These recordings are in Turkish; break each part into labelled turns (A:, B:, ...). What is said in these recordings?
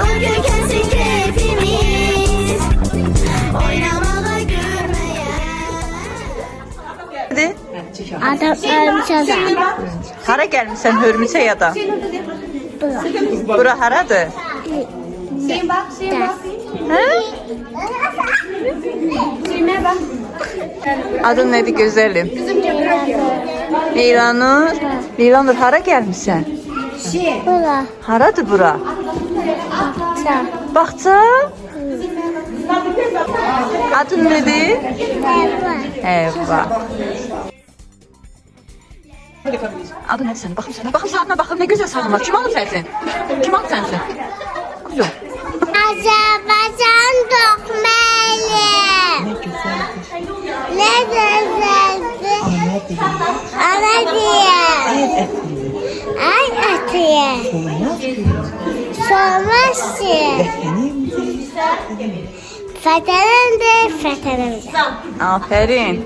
A: Bugün kesik hepimiz Oynamalı gülmeye Adam ölmüş adam.
B: Hara gelmişsən hörmüçə yada?
A: Bura
B: haradır?
A: Sen
B: bak, sen bak. Sime bak. Adın nədir gözəlim? Meyranur. Meyranur hara gəlmişsən? Gəlmisən?
A: Bura.
B: Haradır bura?
A: Bakça.
B: Bağça? Adın nədir?
A: Evet.
B: Evva. Adın nədir sənin? Baxım sənə. Baxım saatına baxım. Nə gözəl saatın var. Kim alıb sənsin? Kim alıb sənsin? Kuzum.
A: Azerbaycan dokmeli.
B: Nə gözəldir.
A: Ne güzeldi. Ana diye. Ay atiye. Sormaz ki. Feterimdir, feterimdir.
B: Afərin.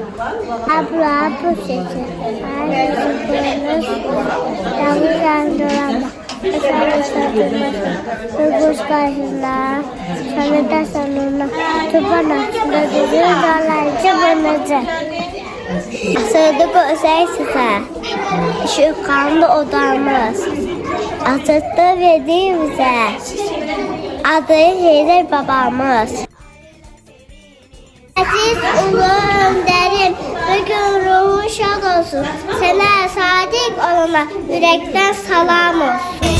A: Abla bu sesi. Ay kızımız. Yalnız yandırama. Kırgız karşısında. Sana da sonuna. Tuban altında düzgün dolayıcı bınacak. Sığdık o şey size. Şu kanlı odamız. Atıttı verdiğimize. Adı Heyder babamız. Aziz ulu önderim, bugün ruhu şad olsun. Sana sadık olana yürekten salam olsun.